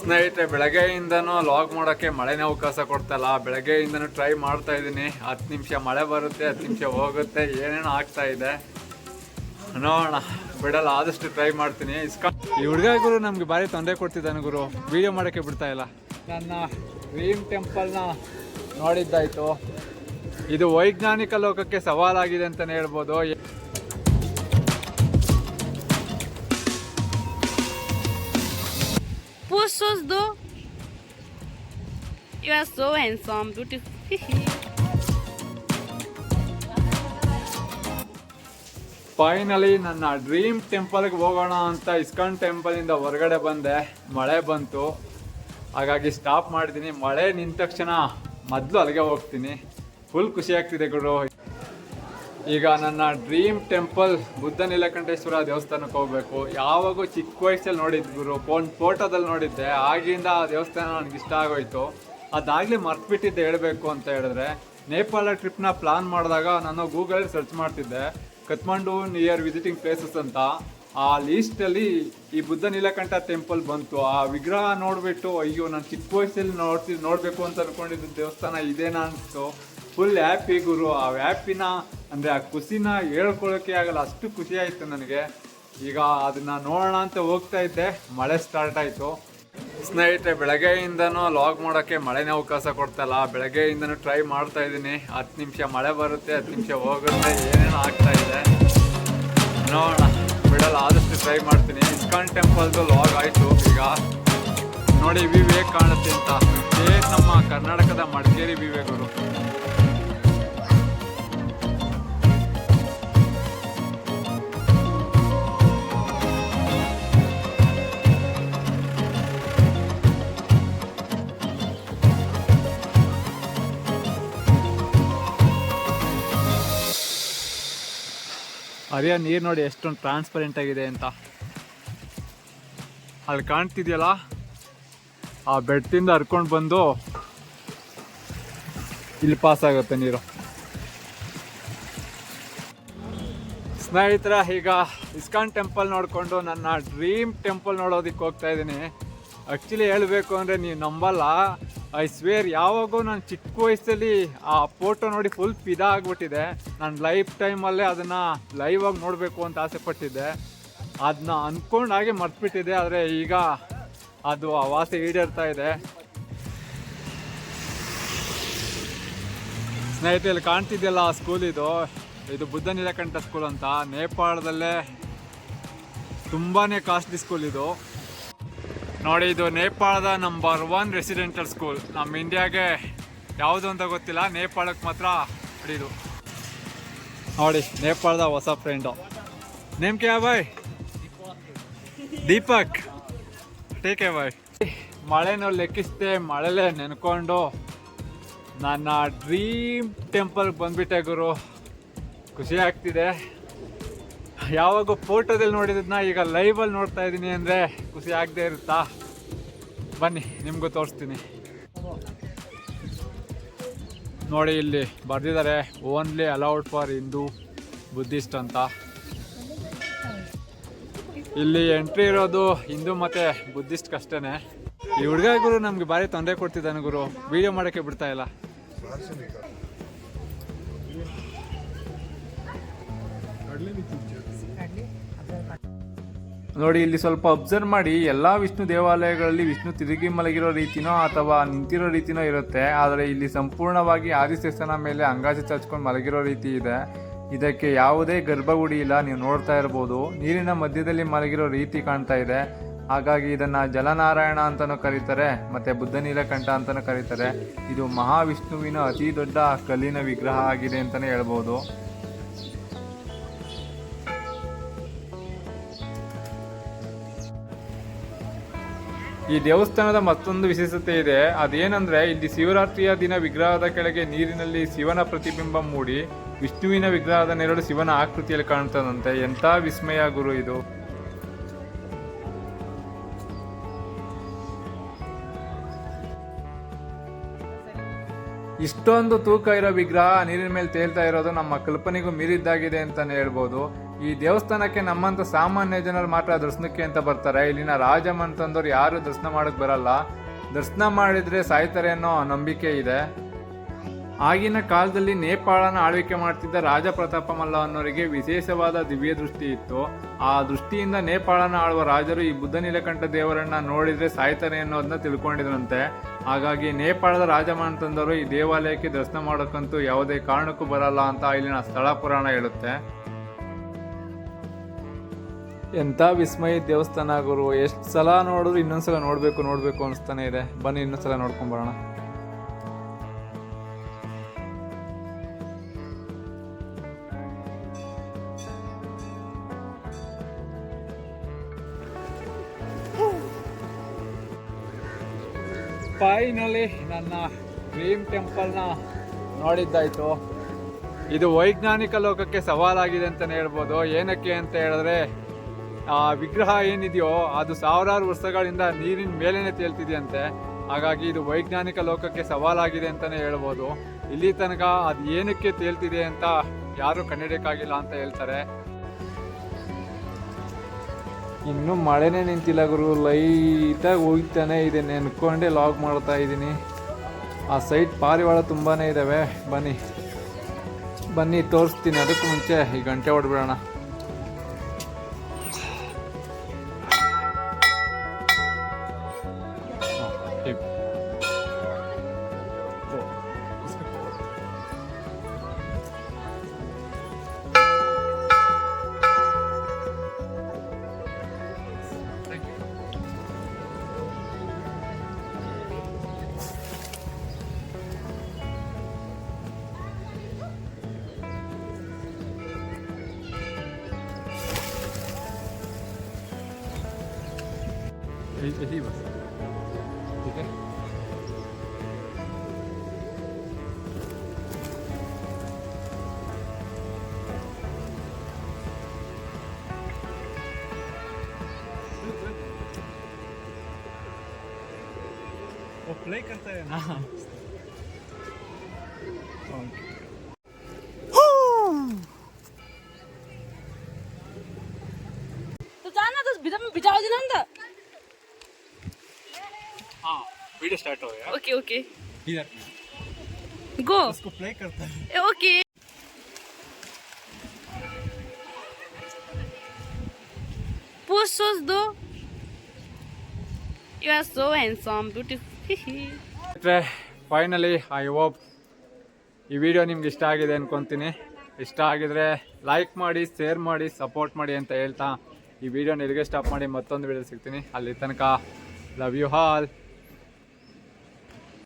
ಸ್ನೇಹಿತರೆ, ಬೆಳಗ್ಗೆಯಿಂದನೂ ಲಾಗ್ ಮಾಡೋಕ್ಕೆ ಮಳೆನೇ ಅವಕಾಶ ಕೊಡ್ತಲ್ಲ. ಬೆಳಗ್ಗೆಯಿಂದನೂ ಟ್ರೈ ಮಾಡ್ತಾ ಇದ್ದೀನಿ. ಹತ್ತು ನಿಮಿಷ ಮಳೆ ಬರುತ್ತೆ, ಹತ್ತು ನಿಮಿಷ ಹೋಗುತ್ತೆ, ಏನೇನೋ ಆಗ್ತಾ ಇದೆ. ನೋಡೋಣ. ಬಿಡಲ್ಲ, ಆದಷ್ಟು ಟ್ರೈ ಮಾಡ್ತೀನಿ. ಇಸ್ಕಾ ಈ ಹುಡುಗ ಗುರು ನಮಗೆ ಭಾರಿ ತೊಂದರೆ ಕೊಡ್ತಿದ್ದಾನೆ ಗುರು. ವೀಡಿಯೋ ಮಾಡೋಕ್ಕೆ ಬಿಡ್ತಾ ಇಲ್ಲ. ನನ್ನ ಡ್ರೀಮ್ ಟೆಂಪಲ್ನ ನೋಡಿದ್ದಾಯಿತು. ಇದು ವೈಜ್ಞಾನಿಕ ಲೋಕಕ್ಕೆ ಸವಾಲಾಗಿದೆ ಅಂತಲೇ ಹೇಳ್ಬೋದು. Push us though. You are so handsome, beautiful. Finally ನನ್ನ ಡ್ರೀಮ್ ಟೆಂಪಲ್ಗೆ ಹೋಗೋಣ ಅಂತ ಇಸ್ಕಾನ್ ಟೆಂಪಲಿಂದ ಹೊರಗಡೆ ಬಂದೆ. ಮಳೆ ಬಂತು. ಹಾಗಾಗಿ ಸ್ಟಾಪ್ ಮಾಡಿದ್ದೀನಿ ಮಳೆ ನಿಂತ ತಕ್ಷಣ ಮೊದಲು ಅಲ್ಲಿಗೆ ಹೋಗ್ತೀನಿ. ಫುಲ್ ಖುಷಿ ಆಗ್ತಿದೆ ಗುರು. ಈಗ ನನ್ನ ಡ್ರೀಮ್ ಟೆಂಪಲ್ ಬುದ್ಧ ನೀಲಕಂಠೇಶ್ವರ ದೇವಸ್ಥಾನಕ್ಕೆ ಹೋಗ್ಬೇಕು. ಯಾವಾಗೂ ಚಿಕ್ಕ ವಯಸ್ಸಲ್ಲಿ ನೋಡಿದ್ದು ಗುರು, ಫೋನ್ ಫೋಟೋದಲ್ಲಿ ನೋಡಿದ್ದೆ. ಆಗಿಂದ ಆ ದೇವಸ್ಥಾನ ನನಗೆ ಇಷ್ಟ ಆಗೋಯ್ತು. ಅದಾಗಲೇ ಮರ್ತ್ಬಿಟ್ಟಿದ್ದೆ ಹೇಳಬೇಕು ಅಂತ ಹೇಳಿದ್ರೆ, ನೇಪಾಳ ಟ್ರಿಪ್ನ ಪ್ಲಾನ್ ಮಾಡಿದಾಗ ನಾನು ಗೂಗಲಲ್ಲಿ ಸರ್ಚ್ ಮಾಡ್ತಿದ್ದೆ, ಕತ್ಮಂಡು ನಿಯರ್ ವಿಸಿಟಿಂಗ್ ಪ್ಲೇಸಸ್ ಅಂತ. ಆ ಲೀಸ್ಟಲ್ಲಿ ಈ ಬುದ್ಧ ನೀಲಕಂಠ ಟೆಂಪಲ್ ಬಂತು. ಆ ವಿಗ್ರಹ ನೋಡಿಬಿಟ್ಟು, ಅಯ್ಯೋ, ನಾನು ಚಿಕ್ಕ ವಯಸ್ಸಲ್ಲಿ ನೋಡ್ತಿ, ನೋಡಬೇಕು ಅಂತ ಅಂದ್ಕೊಂಡಿದ್ದ ದೇವಸ್ಥಾನ ಇದೇನಾ ಅನಿಸ್ತು. ಫುಲ್ ಹ್ಯಾಪಿ ಗುರು, ಆ ಹ್ಯಾಪಿನ ಅಂದರೆ ಆ ಖುಷಿನ ಹೇಳ್ಕೊಳ್ಳೋಕೆ ಆಗಲ್ಲ, ಅಷ್ಟು ಖುಷಿ ಆಯಿತು ನನಗೆ. ಈಗ ಅದನ್ನ ನೋಡೋಣ ಅಂತ ಹೋಗ್ತಾ ಇದ್ದೆ, ಮಳೆ ಸ್ಟಾರ್ಟ್ ಆಯಿತು. ಸ್ನೇಹಿತರೆ, ಬೆಳಗ್ಗೆಯಿಂದನೂ ಲಾಗ್ ಮಾಡೋಕ್ಕೆ ಮಳೆನೇ ಅವಕಾಶ ಕೊಡ್ತಲ್ಲ, ಬೆಳಗ್ಗೆಯಿಂದನೂ ಟ್ರೈ ಮಾಡ್ತಾ ಇದ್ದೀನಿ. ಹತ್ತು ನಿಮಿಷ ಮಳೆ ಬರುತ್ತೆ, ಹತ್ತು ನಿಮಿಷ ಹೋಗುತ್ತೆ, ಏನೇನೋ ಆಗ್ತಾ ಇದೆ. ನೋಡೋಣ, ಬಿಡಲ್ಲ, ಆದಷ್ಟು ಟ್ರೈ ಮಾಡ್ತೀನಿ. ಇಸ್ಕಾನ್ ಟೆಂಪಲ್ದು ಲಾಗ್ ಆಯಿತು ಈಗ. ನೋಡಿ, ವಿವೇಕ್ ಕಾಣುತ್ತೆ ಅಂತ. ನಮ್ಮ ಕರ್ನಾಟಕದ ಮಡಿಕೇರಿ ವ್ಯೂವೇ ಹರಿಯೋ ನೀರು ನೋಡಿ ಎಷ್ಟೊಂದು ಟ್ರಾನ್ಸ್ಪರೆಂಟ್ ಆಗಿದೆ ಅಂತ. ಅಲ್ಲಿ ಕಾಣ್ತಿದ್ಯಲ್ಲ? ಆ ಬೆಟ್ಟದಿಂದ ಹರ್ಕೊಂಡು ಬಂದು ಇಲ್ಲಿ ಪಾಸ್ ಆಗುತ್ತೆ ನೀರು. ಸ್ನೇಹಿತರ, ಈಗ ಇಸ್ಕಾನ್ ಟೆಂಪಲ್ ನೋಡಿಕೊಂಡು ನನ್ನ ಡ್ರೀಮ್ ಟೆಂಪಲ್ ನೋಡೋದಕ್ಕೆ ಹೋಗ್ತಾ ಇದ್ದೀನಿ. ಆ್ಯಕ್ಚುಲಿ ಹೇಳಬೇಕು ಅಂದರೆ ನೀವು ನಂಬಲ್ಲ. ಐ ಸ್ವೇರ್ ಯಾವಾಗೂ ನಾನು ಚಿಕ್ಕ ವಯಸ್ಸಲ್ಲಿ ಆ ಫೋಟೋ ನೋಡಿ ಫುಲ್ ಫಿದಾ ಆಗಿಬಿಟ್ಟಿದೆ. ನಾನು ಲೈಫ್ ಟೈಮಲ್ಲೇ ಅದನ್ನು ಲೈವ್ ಆಗಿ ನೋಡಬೇಕು ಅಂತ ಆಸೆ ಪಟ್ಟಿದ್ದೆ. ಅದನ್ನ ಅಂದ್ಕೊಂಡು ಹಾಗೆ ಮರ್ತ್ಬಿಟ್ಟಿದೆ ಆದರೆ ಈಗ ಅದು ಆ ವಾಸೆ ಈಡೇರ್ತಾ ಇದೆ. ಸ್ನೇಹಿತರಲ್ಲಿ ಕಾಣ್ತಿದ್ಯಲ್ಲ ಆ ಸ್ಕೂಲ್ ಇದು? ಇದು ಬುದ್ಧ ನೀಲಕಂಠ ಸ್ಕೂಲ್ ಅಂತ. ನೇಪಾಳದಲ್ಲೇ ತುಂಬಾ ಕಾಸ್ಟ್ಲಿ ಸ್ಕೂಲ್ ಇದು. ನೋಡಿ, ಇದು ನೇಪಾಳದ ನಂಬರ್ ಒನ್ ರೆಸಿಡೆಂಟಲ್ ಸ್ಕೂಲ್ ನಮ್ಮ ಇಂಡಿಯಾಗೆ ಯಾವುದು ಅಂತ ಗೊತ್ತಿಲ್ಲ. ನೇಪಾಳಕ್ಕೆ ಮಾತ್ರ ಇದು ನೋಡಿ, ನೇಪಾಳದ ಹೊಸ ಫ್ರೆಂಡು ನೇಮ್ ಕ್ಯಾ ಬಾಯ್ ದೀಪಕ್. ಟೇಕೆ ಬಾಯ್ ಮಳೆನೂ ಲೆಕ್ಕಿಸ್ದೆ, ಮಳೆಲೇ ನೆನ್ಕೊಂಡು ನನ್ನ ಡ್ರೀಮ್ ಟೆಂಪಲ್ಗೆ ಬಂದ್ಬಿಟ್ಟೆ ಗುರು. ಖುಷಿ ಆಗ್ತಿದೆ. ಯಾವಾಗ ಫೋಟೋದಲ್ಲಿ ನೋಡಿದ್ನ ಈಗ ಲೈವಲ್ಲಿ ನೋಡ್ತಾ ಇದ್ದೀನಿ ಅಂದರೆ ಖುಷಿ ಆಗದೆ ಇರುತ್ತಾ? ಬನ್ನಿ, ನಿಮಗೂ ತೋರಿಸ್ತೀನಿ. ನೋಡಿ ಇಲ್ಲಿ ಬರೆದಿದ್ದಾರೆ only allowed for Hindu Buddhist ಅಂತ. ಇಲ್ಲಿ ಎಂಟ್ರಿ ಇರೋದು ಹಿಂದೂ ಮತ್ತು ಬುದ್ಧಿಸ್ಟ್ ಅಷ್ಟೇ ಈ ಹುಡುಗ ಗುರು ನಮಗೆ ಭಾರಿ ತೊಂದರೆ ಕೊಡ್ತಿದ್ದಾನೆ ಗುರು. ವಿಡಿಯೋ ಮಾಡೋಕ್ಕೆ ಬಿಡ್ತಾ ಇಲ್ಲ. ನೋಡಿ, ಇಲ್ಲಿ ಸ್ವಲ್ಪ ಅಬ್ಸರ್ವ್ ಮಾಡಿ. ಎಲ್ಲಾ ವಿಷ್ಣು ದೇವಾಲಯಗಳಲ್ಲಿ ವಿಷ್ಣು ತಿರುಗಿ ಮಲಗಿರೋ ರೀತಿನೋ ಅಥವಾ ನಿಂತಿರೋ ರೀತಿನೋ ಇರುತ್ತೆ. ಆದರೆ ಇಲ್ಲಿ ಸಂಪೂರ್ಣವಾಗಿ ಆದಿಶೇಷನ ಮೇಲೆ ಅಂಗಾಜಿ ಚಾಚ್ಕೊಂಡು ಮಲಗಿರೋ ರೀತಿ ಇದೆ. ಇದಕ್ಕೆ ಯಾವುದೇ ಗರ್ಭಗುಡಿ ಇಲ್ಲ. ನೀವು ನೋಡ್ತಾ ಇರ್ಬೋದು. ನೀರಿನ ಮಧ್ಯದಲ್ಲಿ ಮಲಗಿರೋ ರೀತಿ ಕಾಣ್ತಾ ಇದೆ. ಹಾಗಾಗಿ ಇದನ್ನ ಜಲನಾರಾಯಣ ಅಂತಲೂ ಕರೀತಾರೆ, ಮತ್ತೆ ಬುದ್ಧ ನೀಲಕಂಠ ಅಂತಲೂ ಕರೀತಾರೆ. ಇದು ಮಹಾವಿಷ್ಣುವಿನ ಅತಿ ದೊಡ್ಡ ಕಲ್ಲಿನ ವಿಗ್ರಹ ಆಗಿದೆ ಅಂತಾನೆ ಹೇಳ್ಬೋದು. ಈ ದೇವಸ್ಥಾನದ ಮತ್ತೊಂದು ವಿಶೇಷತೆ ಇದೆ. ಅದೇನಂದ್ರೆ, ಇಲ್ಲಿ ಶಿವರಾತ್ರಿಯ ದಿನ ವಿಗ್ರಹದ ಕೆಳಗೆ ನೀರಿನಲ್ಲಿ ಶಿವನ ಪ್ರತಿಬಿಂಬ ಮೂಡಿ, ವಿಷ್ಣುವಿನ ವಿಗ್ರಹದ ನೆರಳು ಶಿವನ ಆಕೃತಿಯಲ್ಲಿ ಕಾಣ್ತದಂತೆ. ಎಂಥ ವಿಸ್ಮಯ ಗುರು ಇದು. ಇಷ್ಟೊಂದು ತೂಕ ಇರೋ ವಿಗ್ರಹ, ನೀರಿನ ಮೇಲೆ ತೇಲ್ತಾ ಇರೋದು ನಮ್ಮ ಕಲ್ಪನೆಗೂ ಮೀರಿದ್ದಾಗಿದೆ ಅಂತಾನೆ ಹೇಳ್ಬೋದು. ಈ ದೇವಸ್ಥಾನಕ್ಕೆ ನಮ್ಮಂತ ಸಾಮಾನ್ಯ ಜನರು ಮಾತ್ರ ದರ್ಶನಕ್ಕೆ ಅಂತ ಬರ್ತಾರೆ. ಇಲ್ಲಿನ ರಾಜಮಂತಂದವ್ರು ಯಾರು ದರ್ಶನ ಮಾಡಕ್ ಬರಲ್ಲ. ದರ್ಶನ ಮಾಡಿದ್ರೆ ಸಾಯ್ತಾರೆ ಅನ್ನೋ ನಂಬಿಕೆ ಇದೆ. ಆಗಿನ ಕಾಲದಲ್ಲಿ ನೇಪಾಳನ ಆಳ್ವಿಕೆ ಮಾಡ್ತಿದ್ದ ರಾಜ ಪ್ರತಾಪ ಮಲ್ಲ ಅನ್ನೋರಿಗೆ ವಿಶೇಷವಾದ ದಿವ್ಯ ದೃಷ್ಟಿ ಇತ್ತು. ಆ ದೃಷ್ಟಿಯಿಂದ ನೇಪಾಳನ ಆಳುವ ರಾಜರು ಈ ಬುದ್ಧ ನೀಲಕಂಠ ದೇವರನ್ನ ನೋಡಿದ್ರೆ ಸಾಯ್ತಾರೆ ಅನ್ನೋದನ್ನ ತಿಳ್ಕೊಂಡಿದ್ರಂತೆ. ಹಾಗಾಗಿ ನೇಪಾಳದ ರಾಜಮಂತಂದವರು ಈ ದೇವಾಲಯಕ್ಕೆ ದರ್ಶನ ಮಾಡೋಕ್ಕಂತೂ ಯಾವುದೇ ಕಾರಣಕ್ಕೂ ಬರಲ್ಲ ಅಂತ ಇಲ್ಲಿನ ಸ್ಥಳ ಪುರಾಣ ಹೇಳುತ್ತೆ. ಎಂಥ ವಿಸ್ಮಯ ದೇವಸ್ಥಾನ ಗುರು. ಎಷ್ಟು ಸಲ ನೋಡಿದ್ರು ಇನ್ನೊಂದ್ಸಲ ನೋಡಬೇಕು ನೋಡಬೇಕು ಅನಿಸ್ತಾನೆ ಇದೆ. ಬನ್ನಿ ಇನ್ನೊಂದ್ಸಲ ನೋಡ್ಕೊಂಬರೋಣ ಫೈನಲಿ ನನ್ನ ಡ್ರೀಮ್ ಟೆಂಪಲ್ನ ನೋಡಿದ್ದಾಯಿತು. ಇದು ವೈಜ್ಞಾನಿಕ ಲೋಕಕ್ಕೆ ಸವಾಲಾಗಿದೆ ಅಂತಲೇ ಹೇಳ್ಬೋದು. ಏನಕ್ಕೆ ಅಂತ ಹೇಳಿದ್ರೆ ಆ ವಿಗ್ರಹ ಏನಿದೆಯೋ ಅದು ಸಾವಿರಾರು ವರ್ಷಗಳಿಂದ ನೀರಿನ ಮೇಲೇನೆ ತೇಲ್ತಿದೆಯಂತೆ. ಹಾಗಾಗಿ ಇದು ವೈಜ್ಞಾನಿಕ ಲೋಕಕ್ಕೆ ಸವಾಲಾಗಿದೆ ಅಂತಲೇ ಹೇಳ್ಬೋದು. ಇಲ್ಲಿ ತನಕ ಅದು ಏನಕ್ಕೆ ತೇಲ್ತಿದೆ ಅಂತ ಯಾರೂ ಕಂಡಿಡಿಯಕ್ಕಾಗಿಲ್ಲ ಅಂತ ಹೇಳ್ತಾರೆ. ಇನ್ನು ಮಳೆನೇ ನಿಂತಿಲ್ಲ ಗುರು. ಲೈಟಾಗಿ ಹೋಗ್ತಾನೆ ಇದೆ. ನೆನ್ಕೊಂಡೆ ಲಾಗ್ ಮಾಡ್ತಾ ಇದ್ದೀನಿ. ಆ ಸೈಟ್ ಪಾರಿವಾಳ ತುಂಬಾ ಇದ್ದಾವೆ ಬನ್ನಿ. ಬನ್ನಿ, ತೋರಿಸ್ತೀನಿ. ಅದಕ್ಕೂ ಮುಂಚೆ ಈ ಗಂಟೆ ಹೊಡ್ಬಿಡೋಣ. यही बस ठीक है वो प्ले करता है ना तो जाना तो बिना में बिठाओ वीडियो स्टार्ट हो गया ओके ओके इधर गो उसको प्ले करता है okay Push do. You are so handsome, beautiful. Finally I hope ಈ ವಿಡಿಯೋ ನಿಮ್ಗೆ ಇಷ್ಟ ಆಗಿದೆ ಅನ್ಕೊಂತೀನಿ ಇಷ್ಟ ಆಗಿದ್ರೆ ಲೈಕ್ ಮಾಡಿ ಶೇರ್ ಮಾಡಿ ಸಪೋರ್ಟ್ ಮಾಡಿ ಅಂತ ಹೇಳ್ತಾ ಈ ವಿಡಿಯೋನ ಇಲ್ಲಿಗೆ ಸ್ಟಾಪ್ ಮಾಡಿ ಮತ್ತೊಂದು ವಿಡಿಯೋ ಸಿಗ್ತೀನಿ ಅಲ್ಲಿ ತನಕ ಲವ್ ಯು ಹಾಲ್